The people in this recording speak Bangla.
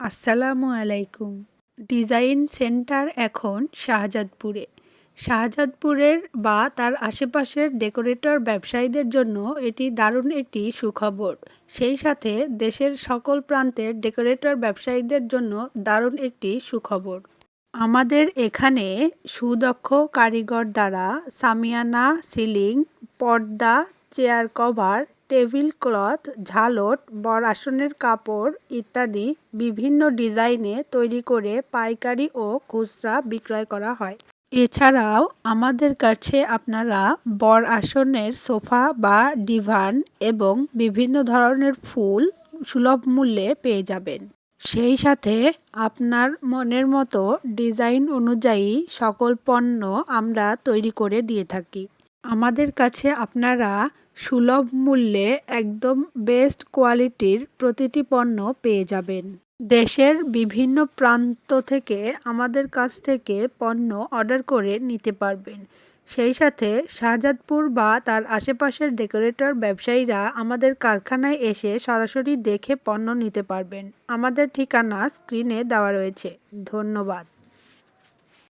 আসসালামু আলাইকুম। ডিজাইন সেন্টার এখন শাহজাদপুরে। শাহজাদপুরের বা তার আশেপাশের ডেকোরেটর ব্যবসায়ীদের জন্য এটি দারুণ একটি সুখবর। সেই সাথে দেশের সকল প্রান্তের ডেকোরেটর ব্যবসায়ীদের জন্য দারুণ একটি সুখবর। আমাদের এখানে সুদক্ষ কারিগর দ্বারা সামিয়ানা, সিলিং, পর্দা, চেয়ার কভার টেবিল ক্লথ, ঝালট বর আসনের কাপড় ইত্যাদি বিভিন্ন ডিজাইনে তৈরি করে পাইকারি ও খুচরা বিক্রয় করা হয়। এছাড়াও আমাদের কাছে আপনারা বর আসনের সোফা বা ডিভান এবং বিভিন্ন ধরনের ফুল সুলভ মূল্যে পেয়ে যাবেন। সেই সাথে আপনার মনের মতো ডিজাইন অনুযায়ী সকল পণ্য আমরা তৈরি করে দিয়ে থাকি। আমাদের কাছে আপনারা সুলভ মূল্যে একদম বেস্ট কোয়ালিটির প্রতিটি পণ্য পেয়ে যাবেন। দেশের বিভিন্ন প্রান্ত থেকে আমাদের কাছ থেকে পণ্য অর্ডার করে নিতে পারবেন। সেই সাথে শাহজাদপুর বা তার আশেপাশের ডেকোরেটর ব্যবসায়ীরা আমাদের কারখানায় এসে সরাসরি দেখে পণ্য নিতে পারবেন। আমাদের ঠিকানা স্ক্রিনে দেওয়া রয়েছে। ধন্যবাদ।